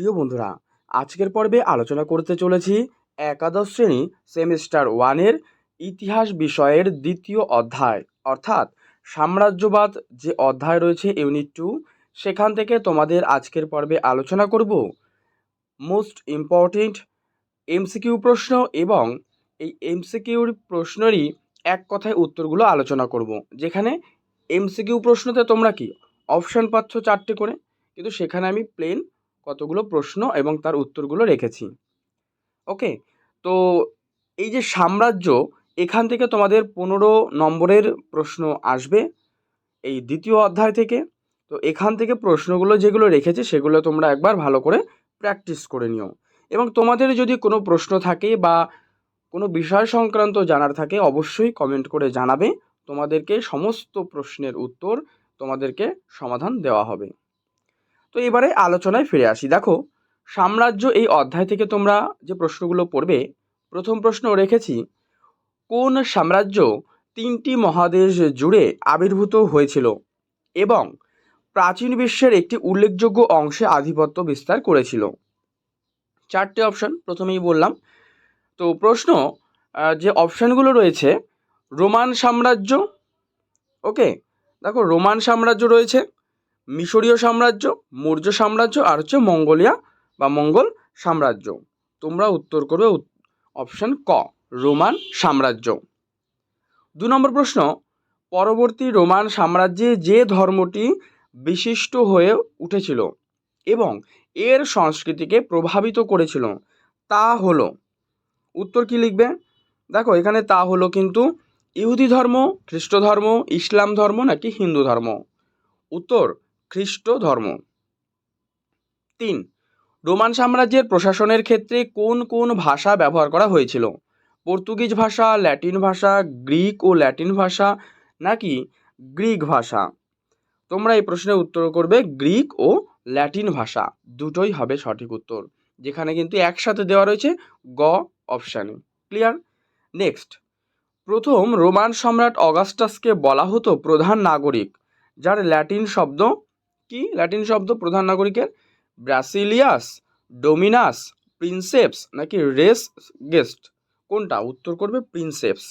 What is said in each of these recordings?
প্রিয় বন্ধুরা, আজকের পর্বে আলোচনা করতে চলেছি একাদশ শ্রেণি সেমিস্টার ওয়ানের ইতিহাস বিষয়ের দ্বিতীয় অধ্যায়। অর্থাৎ সাম্রাজ্যবাদ যে অধ্যায় রয়েছে ইউনিট টু, সেখান থেকে তোমাদের আজকের পর্বে আলোচনা করব। মোস্ট ইম্পর্টেন্ট এমসিকিউ প্রশ্ন এবং এই এমসিকিউর প্রশ্নেরই এক কথায় উত্তরগুলো আলোচনা করব। যেখানে এমসিকিউ প্রশ্নতে তোমরা কি? অপশান পাচ্ছ চারটে করে, কিন্তু সেখানে আমি প্লেন কতগুলো প্রশ্ন এবং তার উত্তরগুলো রেখেছি। ওকে, তো এই যে সাম্রাজ্য, এখান থেকে তোমাদের পনেরো নম্বরের প্রশ্ন আসবে এই দ্বিতীয় অধ্যায় থেকে। তো এখান থেকে প্রশ্নগুলো যেগুলো রেখেছে, সেগুলো তোমরা একবার ভালো করে প্র্যাকটিস করে নিও। এবং তোমাদের যদি কোনো প্রশ্ন থাকে বা কোনো বিষয় সংক্রান্ত জানার থাকে, অবশ্যই কমেন্ট করে জানাবে। তোমাদেরকে সমস্ত প্রশ্নের উত্তর তোমাদেরকে সমাধান দেওয়া হবে। তো এবারে আলোচনায় ফিরে আসি। দেখো, সাম্রাজ্য এই অধ্যায় থেকে তোমরা যে প্রশ্নগুলো পড়বে, প্রথম প্রশ্ন রেখেছি, কোন সাম্রাজ্য তিনটি মহাদেশ জুড়ে আবির্ভূত হয়েছিল এবং প্রাচীন বিশ্বের একটি উল্লেখযোগ্য অংশে আধিপত্য বিস্তার করেছিল? চারটে অপশন প্রথমেই বললাম। তো প্রশ্ন যে অপশানগুলো রয়েছে, রোমান সাম্রাজ্য, ওকে, দেখো রোমান সাম্রাজ্য রয়েছে মিশরীয় সাম্রাজ্য, মৌর্য সাম্রাজ্য আর হচ্ছে মঙ্গোলিয়া বা মঙ্গল সাম্রাজ্য। তোমরা উত্তর করবে অপশন ক, রোমান সাম্রাজ্য। দু নম্বর প্রশ্ন, পরবর্তী রোমান সাম্রাজ্যে যে ধর্মটি বিশিষ্ট হয়ে উঠেছিল এবং এর সংস্কৃতিকে প্রভাবিত করেছিল, তা হলো, উত্তর কি লিখবে? দেখো, এখানে তা হলো কিন্তু ইহুদি ধর্ম, খ্রিস্ট ধর্ম, ইসলাম ধর্ম নাকি হিন্দু ধর্ম। উত্তর খ্রিস্ট ধর্ম তিন, রোমান সাম্রাজ্যের প্রশাসনের ক্ষেত্রে কোন কোন ভাষা ব্যবহার করা হয়েছিল? পর্তুগিজ ভাষা, ল্যাটিন ভাষা, গ্রিক ও ল্যাটিন ভাষা নাকি গ্রিক ভাষা? তোমরা এই প্রশ্নের উত্তর করবে গ্রিক ও ল্যাটিন ভাষা। দুটোই হবে সঠিক উত্তর, যেখানে কিন্তু একসাথে দেওয়া রয়েছে গ অপশানে। ক্লিয়ার? নেক্সট, প্রথম রোমান সম্রাট অগাস্টাসকে বলা হতো প্রধান নাগরিক, যার ল্যাটিন শব্দ কি? ল্যাটিন শব্দ প্রধান নাগরিকের? ব্রাসিলিয়াস ডোমিনাস প্রিন্সেপস নাকি রেস গেস্ট কোনটা? উত্তর করবে প্রিন্সেপস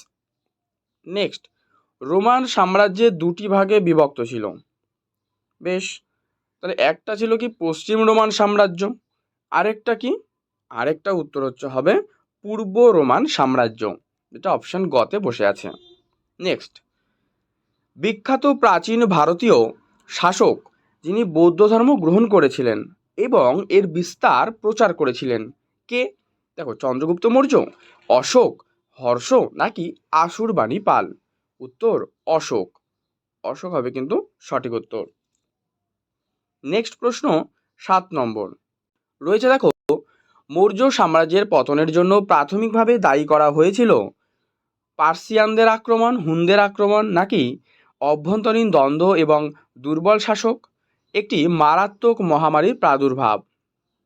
নেক্সট রোমান সাম্রাজ্যে দুটি ভাগে বিভক্ত ছিল। বেশ, তাহলে একটা ছিল কি পশ্চিম রোমান সাম্রাজ্য? আরেকটা কি? আরেকটা উত্তর হচ্ছে হবে পূর্ব রোমান সাম্রাজ্য, যেটা অপশান গতে বসে আছে। নেক্সট বিখ্যাত প্রাচীন ভারতীয় শাসক যিনি বৌদ্ধ ধর্ম গ্রহণ করেছিলেন এবং এর বিস্তার প্রচার করেছিলেন। কে? দেখো, চন্দ্রগুপ্ত মৌর্য, অশোক, হর্ষ নাকি আসুরবাণী পাল? উত্তর, অশোক। অশোক হবে কিন্তু সঠিক উত্তর। নেক্সট প্রশ্ন, সাত নম্বর। রয়েছে দেখো, মৌর্য সাম্রাজ্যের পতনের জন্য প্রাথমিকভাবে দায়ী করা হয়েছিল পার্সিয়ানদের আক্রমণ, হুনদের আক্রমণ নাকি অভ্যন্তরীণ দ্বন্দ্ব এবং দুর্বল শাসক? একটি মারাত্মক মহামারীর প্রাদুর্ভাব।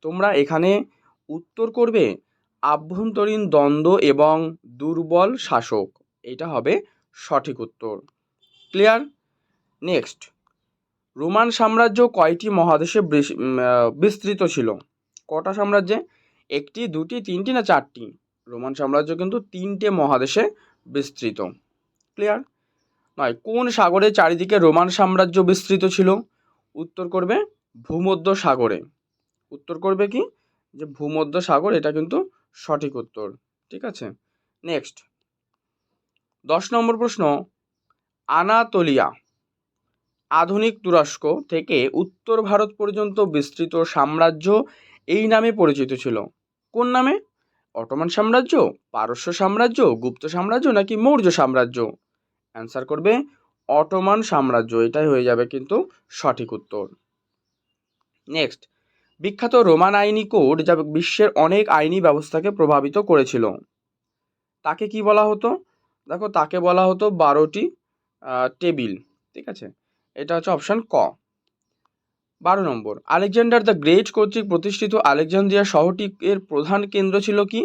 তোমরা এখানে উত্তর করবে, আভ্যন্তরীণ দ্বন্দ্ব এবং দুর্বল শাসক। এটা হবে সঠিক উত্তর। ক্লিয়ার? নেক্সট। রোমান সাম্রাজ্য কয়টি মহাদেশে বৃস- বিস্তৃত ছিল? কটা সাম্রাজ্যে? একটি, দুটি, তিনটি না চারটি? রোমান সাম্রাজ্য কিন্তু তিনটে মহাদেশে বিস্তৃত। ক্লিয়ার? নয়, কোন সাগরের চারিদিকে রোমান সাম্রাজ্য বিস্তৃত ছিল? উত্তর করবে ভূমধ্য সাগরে। উত্তর করবে কি? যে ভূমধ্য সাগর, এটা কিন্তু সঠিক উত্তর। ঠিক আছে? নেক্সট দশ নম্বর প্রশ্ন। আনাতোলিয়া, আধুনিক তুরস্ক থেকে উত্তর ভারত পর্যন্ত বিস্তৃত সাম্রাজ্য এই নামে পরিচিত ছিল। কোন নামে? অটোমান সাম্রাজ্য, পারস্য সাম্রাজ্য, গুপ্ত সাম্রাজ্য নাকি মৌর্য সাম্রাজ্য? অ্যান্সার করবে অটোমান সাম্রাজ্য, এটাই হয়ে যাবে কিন্তু সঠিক উত্তর। নেক্সট বিখ্যাত রোমান আইনি কোড যা বিশ্বের অনেক আইনি ব্যবস্থাকে প্রভাবিত করেছিল। তাকে কি বলা হতো? দেখো, তাকে বলা হতো বারোটি টেবিল, ঠিক আছে? এটা হচ্ছে অপশান ক। বারো নম্বর, আলেকজান্ডার দ্য গ্রেট কর্তৃক প্রতিষ্ঠিত আলেকজান্দ্রিয়া শহরটি এর প্রধান কেন্দ্র ছিল কি?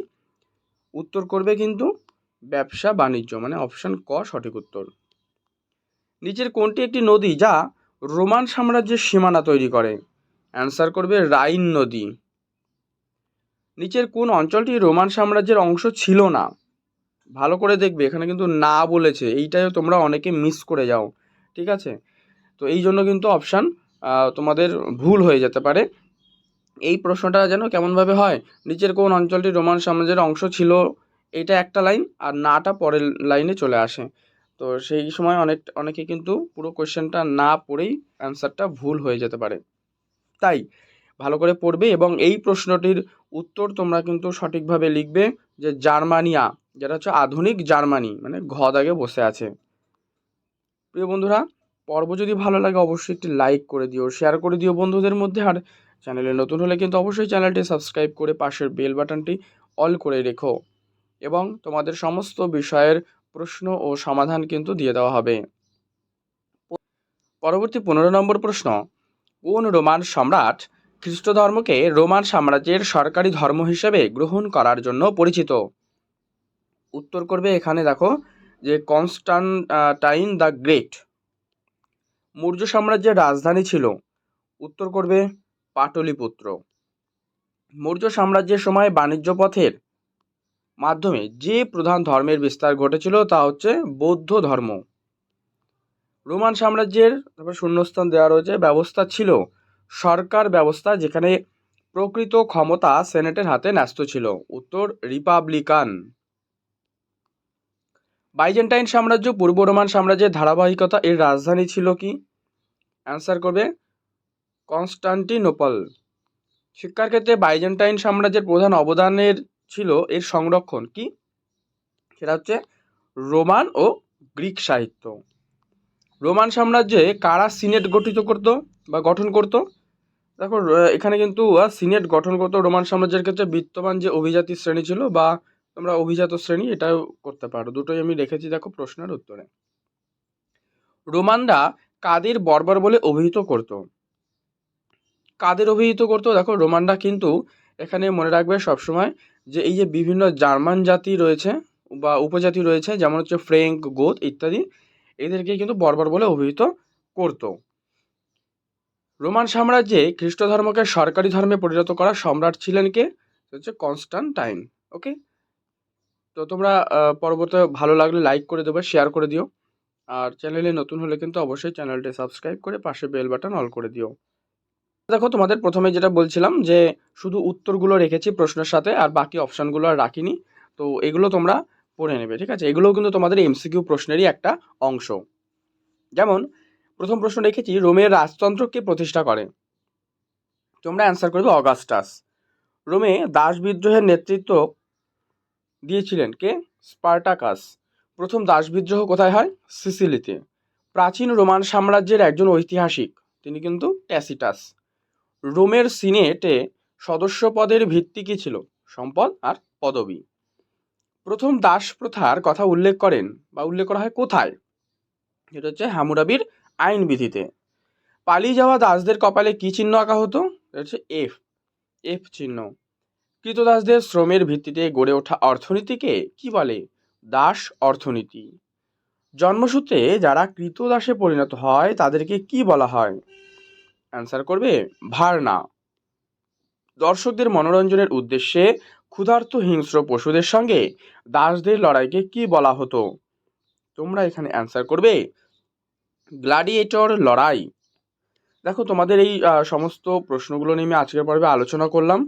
উত্তর করবে কিন্তু ব্যবসা বাণিজ্য মানে অপশান ক সঠিক উত্তর। নিচের কোনটি একটি নদী যা রোমান সাম্রাজ্যের সীমানা তৈরি করে। অ্যান্সার করবে রাইন নদী। নিচের কোন অঞ্চলটি রোমান সাম্রাজ্যের অংশ ছিল না। ভালো করে দেখবে, এখানে কিন্তু না বলেছে এইটাই তোমরা অনেকে মিস করে যাও, ঠিক আছে? তো এই জন্য কিন্তু অপশান তোমাদের ভুল হয়ে যেতে পারে। এই প্রশ্নটা যেন কেমনভাবে হয়, নিচের কোন অঞ্চলটি রোমান সাম্রাজ্যের অংশ ছিল, এটা একটা লাইন আর নাটা পরের লাইনে চলে আসে। তো সেই সময় অনেক, অনেকে কিন্তু পুরো কোয়েশ্চেনটা না পড়েই অ্যান্সারটা ভুল হয়ে যেতে পারে। তাই ভালো করে পড়বে এবং এই প্রশ্নটির উত্তর তোমরা কিন্তু সঠিকভাবে লিখবে যে জার্মানিয়া, যেটা হচ্ছে আধুনিক জার্মানি মানে ঘ দাগে বসে আছে। প্রিয় বন্ধুরা, পর্ব যদি ভালো লাগে অবশ্যই একটি লাইক করে দিও শেয়ার করে দিও বন্ধুদের মধ্যে, আর চ্যানেলে নতুন হলে কিন্তু অবশ্যই চ্যানেলটি সাবস্ক্রাইব করে পাশের বেল বাটনটি অল করে রেখো। এবং তোমাদের সমস্ত বিষয়ের প্রশ্ন ও সমাধান কিন্তু দিয়ে দেওয়া হবে। পরবর্তী পনেরো নম্বর প্রশ্ন, কোন রোমান সম্রাট খ্রিস্ট ধর্মকে রোমান সাম্রাজ্যের সরকারি ধর্ম হিসেবে গ্রহণ করার জন্য পরিচিত? উত্তর করবে এখানে দেখো যে কনস্টান্টাইন দ্য গ্রেট। মৌর্য সাম্রাজ্যের রাজধানী ছিল। উত্তর করবে পাটলিপুত্র। মৌর্য সাম্রাজ্যের সময় বাণিজ্য পথের মাধ্যমে যে প্রধান ধর্মের বিস্তার ঘটেছিল তা হচ্ছে বৌদ্ধ ধর্ম। রোমান সাম্রাজ্যের তারপর শূন্যস্থান দেওয়া রয়েছে, ব্যবস্থা ছিল সরকার ব্যবস্থা যেখানে প্রকৃত ক্ষমতা সেনেটের হাতে ন্যস্ত ছিল, উত্তর রিপাবলিকান। বাইজেন্টাইন সাম্রাজ্য, পূর্ব রোমান সাম্রাজ্যের ধারাবাহিকতা এর রাজধানী ছিল কি? অ্যান্সার করবে কনস্টান্টিনোপল। শিক্ষার ক্ষেত্রে বাইজেন্টাইন সাম্রাজ্যের প্রধান অবদানের ছিল এর সংরক্ষণ কি? সেটা হচ্ছে রোমান ও গ্রিক সাহিত্য। রোমান সাম্রাজ্যে কারা সিনেট গঠিত করত বা গঠন করত? দেখো এখানে কিন্তু সিনেট গঠন করতো রোমান সাম্রাজ্যের ক্ষেত্রে বিত্তবান যে অভিজাতি শ্রেণি ছিল বা তোমরা অভিজাত শ্রেণি এটাও করতে পারো। দুটোই আমি রেখেছি দেখো, প্রশ্নের উত্তরে। রোমানরা কাদের বর্বর বলে অভিহিত করত? কাদের অভিহিত করতো? দেখো, রোমানরা কিন্তু এখানে মনে রাখবে সবসময় যে এই যে বিভিন্ন জার্মান জাতি রয়েছে বা উপজাতি রয়েছে, যেমন হচ্ছে ফ্রেঙ্ক, গোত ইত্যাদি, এদেরকে কিন্তু বর্বর বলে অভিহিত করত। রোমান সাম্রাজ্যে খ্রিস্ট ধর্মকে সরকারি ধর্মে পরিণত করা সম্রাট ছিলেন কে? হচ্ছে কনস্টান্টাইন ওকে তো তোমরা পরবর্তী ভালো লাগলে লাইক করে দেবে শেয়ার করে দিও। আর চ্যানেলে নতুন হলে কিন্তু অবশ্যই চ্যানেলটি সাবস্ক্রাইব করে পাশে বেল বাটন অল করে দিও। দেখো, তোমাদের প্রথমে যেটা বলছিলাম যে শুধু উত্তরগুলো রেখেছি প্রশ্নের সাথে আর বাকি অপশানগুলো আর রাখিনি। তো এগুলো তোমরা পড়ে নেবে, ঠিক আছে? এগুলোও কিন্তু তোমাদের এমসিকিউ প্রশ্নেরই একটা অংশ। যেমন, প্রথম প্রশ্ন রেখেছি, রোমের রাজতন্ত্র কে প্রতিষ্ঠা করে? তোমরা অ্যান্সার করবে অগাস্টাস। রোমে দাস বিদ্রোহের নেতৃত্ব দিয়েছিলেন কে? স্পার্টাকাস। প্রথম দাস বিদ্রোহ কোথায় হয়? সিসিলিতে। প্রাচীন রোমান সাম্রাজ্যের একজন ঐতিহাসিক, তিনি কিন্তু ট্যাসিটাস। রোমের সিনেটে সদস্য পদের ভিত্তি কী ছিল? সম্পদ আর পদবী। প্রথম দাস প্রথার কথা উল্লেখ করেন বা উল্লেখ করা হয় কোথায়? যেটা হচ্ছে হামুরাবির আইন বিধিতে। পালিয়ে যাওয়া দাসদের কপালে কী চিহ্ন আঁকা হতো? এটা হচ্ছে এফ। এফ চিহ্ন। কৃতদাসদের শ্রমের ভিত্তিতে গড়ে ওঠা অর্থনীতিকে কি বলে? দাস অর্থনীতি। জন্মসূত্রে যারা কৃতদাসে পরিণত হয়, তাদেরকে কি বলা হয়? অ্যান্সার করবে ভারনা দর্শকদের মনোরঞ্জনের উদ্দেশ্যে ক্ষুধার্ত হিংস্র পশুদের সঙ্গে দাসদের লড়াইকে কি বলা হতো? তোমরা এখানে অ্যান্সার করবে গ্লাডিয়েটর লড়াই। দেখো, তোমাদের এই সমস্ত প্রশ্নগুলো নিয়ে আমি আজকের পর্বে আলোচনা করলাম।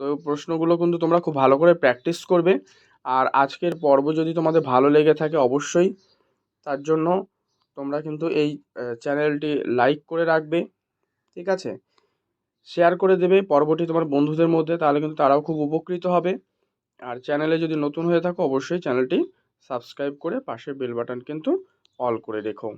তো প্রশ্নগুলো কিন্তু তোমরা খুব ভালো করে প্র্যাকটিস করবে। আর আজকের পর্ব যদি তোমাদের ভালো লেগে থাকে অবশ্যই, তার জন্য তোমরা কিন্তু এই চ্যানেলটি লাইক করে রাখবে। ঠিক আছে? শেয়ার করে দেবে। পর্বটি তোমার বন্ধুদের মধ্যে, তাহলে কিন্তু তারাও খুব উপকৃত হবে। আর চ্যানেলে যদি নতুন হয়ে থাকো, অবশ্যই চ্যানেলটি সাবস্ক্রাইব করে পাশে বেল বাটন কিন্তু অল করে রেখো।